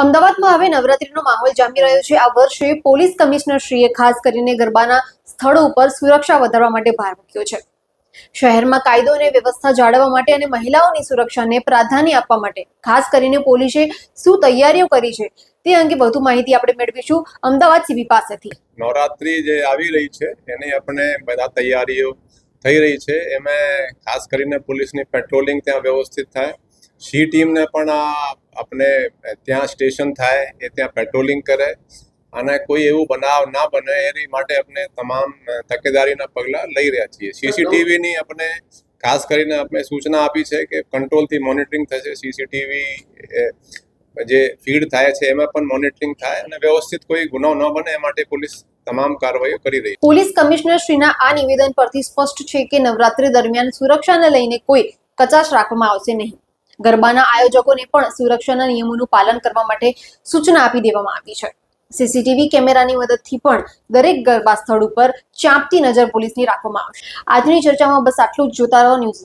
અમદાવાદમાં હવે નવરાત્રીનો માહોલ જામી રહ્યો છે. આ વર્ષે પોલીસ કમિશનરશ્રીએ ખાસ કરીને ગરબાના સ્થળો ઉપર સુરક્ષા વધારવા માટે ભાર મૂક્યો છે. શહેરમાં કાયદો અને વ્યવસ્થા જાળવવા માટે અને મહિલાઓની સુરક્ષાને પ્રાધાન્ય આપવા માટે ખાસ કરીને પોલીસે શું તૈયારીઓ કરી છે તે અંગે વધુ માહિતી આપણે મેળવીશું અમદાવાદ સીબી પાસેથી. નવરાત્રી જે આવી રહી છે એની આપણે બધા તૈયારીઓ થઈ રહી છે. એમાં ખાસ કરીને પોલીસની પેટ્રોલિંગ ત્યાં વ્યવસ્થિત થાય. સી ટીમને પણ આ આપણે ત્યાં સ્ટેશન થાય, એ ત્યાં પેટ્રોલિંગ કરે, અને કોઈ એવું બનાવ ના બને, એની માટે આપણે તમામ તકેદારીના પગલાં લઈ રહ્યા છીએ. સીસીટીવીની આપણે ખાસ કરીને આપણે સૂચના આપી છે કે કંટ્રોલથી મોનિટરિંગ થશે. સીસીટીવી જે ફીડ થાય છે, એમાં પણ મોનિટરિંગ થાય અને વ્યવસ્થિત કોઈ ગુનો ન બને, એ માટે પોલીસ તમામ કાર્યવાહીઓ કરી રહી પોલીસ કમિશનર શ્રીના આ નિવેદન પરથી સ્પષ્ટ છે કે નવરાત્રી દરમિયાન સુરક્ષાને લઈને કોઈ કચાશ રાખવામાં આવશે નહીં. ગરબાના આયોજકોને પણ સુરક્ષાના નિયમોનું પાલન કરવા માટે સૂચના આપી દેવામાં આવી છે. સીસીટીવી કેમેરાની મદદથી પણ દરેક ગરબા સ્થળ ઉપર ચાંપતી નજર પોલીસની રાખવામાં આવશે. આજની ચર્ચામાં બસ આટલું જ. જોતા રહો ન્યૂઝ